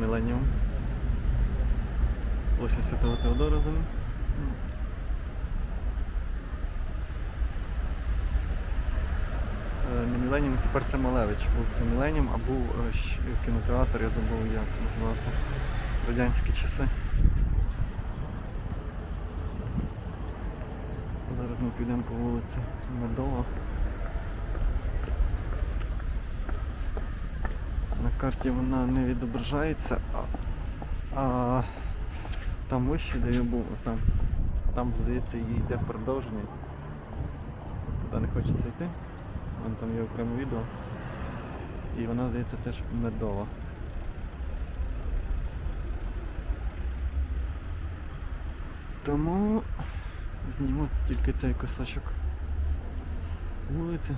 Міленіум. Площа Святого Теодора за. Е, Не Міленіум, тепер це Малевич. Був це Міленіум, а був е, кінотеатр, я забув як називався. Радянські часи. Зараз ми підемо по вулиці Медова. Карті вона не відображається, а, а там вище, де я був, там, там здається, їй йде продовження. Туди не хочеться йти. Вон там є окреме відео. І вона, здається, теж медова. Тому зніму тільки цей кусочок вулиці.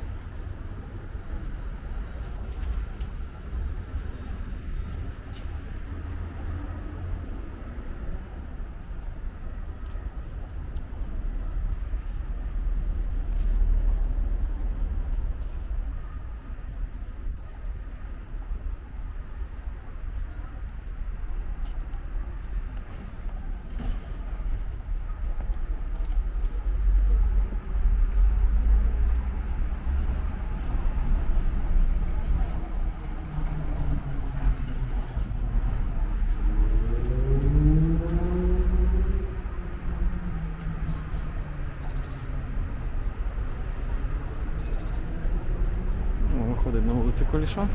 Виходить на вулицю Коліша.